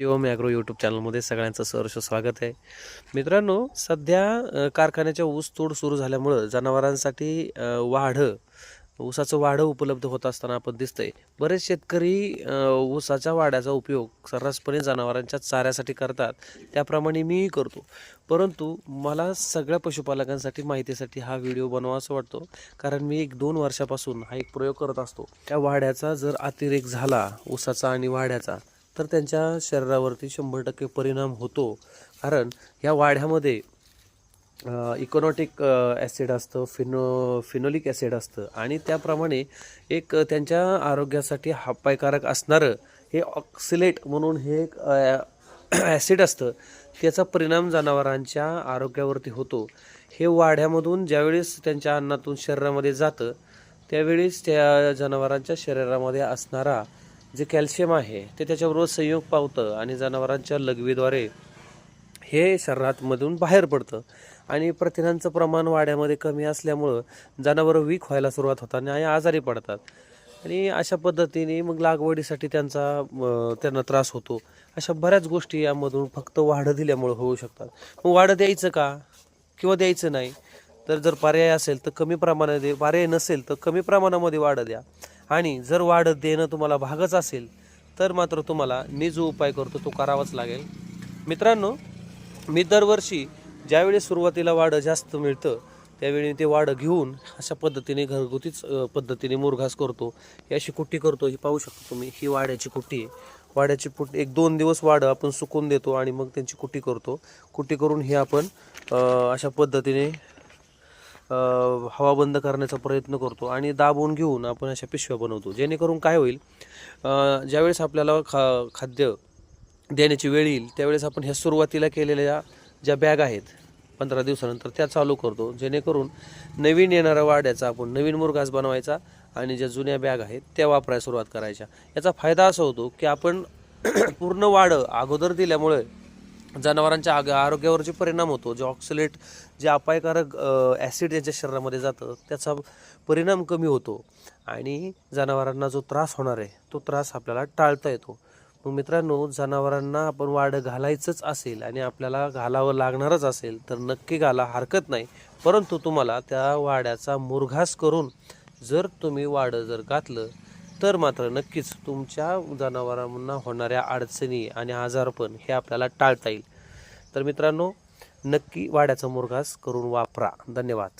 Shivam agro YouTube चॅनलमध्ये सगळ्यांचं सहर्ष स्वागत आहे. मित्रांनो सध्या कारखान्याच्या ऊस तोड सुरू झाल्यामुळं जनावरांसाठी वाढं ऊसाचं वाढं उपलब्ध होत असताना आपण दिसतंय. बरेच शेतकरी ऊसाच्या वाड्याचा उपयोग सर्रासपणे जनावरांच्या चाऱ्यासाठी करतात. त्याप्रमाणे मीही करतो. परंतु मला सगळ्या पशुपालकांसाठी माहितीसाठी हा व्हिडिओ बनवा असं वाटतो. कारण मी एक दोन वर्षापासून हा एक प्रयोग करत असतो. त्या वाड्याचा जर अतिरेक झाला ऊसाचा आणि वाड्याचा तर त्यांच्या शरीरावरती शंभर टक्के परिणाम होतो. कारण ह्या वाढ्यामध्ये इकोनॉटिक ॲसिड असतं फिनो फिनोलिक ॲसिड असतं. आणि त्याप्रमाणे एक त्यांच्या आरोग्यासाठी हापायकारक असणारं हे ऑक्सिलेट म्हणून हे एक ॲसिड असतं त्याचा परिणाम जनावरांच्या आरोग्यावरती होतो. हे वाढ्यामधून ज्यावेळेस त्यांच्या अन्नातून शरीरामध्ये जातं त्यावेळेस त्या जनावरांच्या शरीरामध्ये असणारा जे कॅल्शियम आहे ते त्याच्याबरोबर संयोग पावतं आणि जनावरांच्या लघवीद्वारे हे शरीरातमधून बाहेर पडतं. आणि प्रथिनांचं प्रमाण वाड्यामध्ये कमी असल्यामुळं जनावरं वीक व्हायला सुरुवात होतात आणि आजारी पडतात. आणि अशा पद्धतीने मग लागवडीसाठी त्यांचा त्यांना त्रास होतो. अशा बऱ्याच गोष्टी यामधून फक्त वाढं दिल्यामुळं होऊ शकतात. मग वाढं द्यायचं का? किंवा द्यायचं नाही? तर जर पर्याय असेल तर कमी प्रमाणामध्ये पर्याय नसेल तर कमी प्रमाणामध्ये वाढं द्या. आणि जर वाढत देणं तुम्हाला भागच असेल तर मात्र तुम्हाला मी जो उपाय करतो तो करावाच लागेल. मित्रांनो मी दरवर्षी ज्यावेळी सुरुवातीला वाढं जास्त मिळतं त्यावेळी ते वाढं घेऊन अशा पद्धतीने घरगुतीच पद्धतीने मुरघास करतो. ही अशी कुट्टी करतो ही पाहू शकता तुम्ही ही वाड्याची कुट्टी आहे. वाड्याची पुट एक दोन दिवस वाढं आपण सुकून देतो आणि मग त्यांची कुट्टी करतो. कुट्टी करून ही आपण अशा पद्धतीने हवा बंद करण्याचा प्रयत्न करतो आणि दाबून घेऊन आपण अशा पिशव्या बनवतो. जेणेकरून काय होईल ज्यावेळेस आपल्याला खा खाद्य देण्याची वेळ येईल त्यावेळेस आपण ह्या सुरुवातीला केलेल्या ज्या बॅग आहेत पंधरा दिवसानंतर त्या चालू करतो. जेणेकरून नवीन येणाऱ्या वाड्याचा आपण नवीन मुरघास बनवायचा आणि ज्या जुन्या बॅग आहेत त्या वापरायला सुरुवात करायच्या. याचा फायदा असा होतो की आपण पूर्ण वाढ अगोदर दिल्यामुळे जनावरांच्या आग आरोग्यावर जे परिणाम होतो जे ऑक्सिलेट जे अपायकारक ॲसिड यांच्या शरीरामध्ये जातं त्याचा परिणाम कमी होतो. आणि जनावरांना जो त्रास होणार आहे तो त्रास आपल्याला टाळता येतो. मग मित्रांनो जनावरांना आपण वाढ घालायचंच असेल आणि आपल्याला घालावं लागणारच असेल तर नक्की घाला हरकत नाही. परंतु तुम्हाला त्या वाड्याचा मुरघास करून जर तुम्ही वाडं जर घातलं तर मात्र नक्कीच तुमच्या जनावरांना होणाऱ्या अडचणी आणि आजारपण हे आपल्याला टाळता येईल. तर मित्रांनो नक्की वाड्याचा मुरघास करून वापरा. धन्यवाद.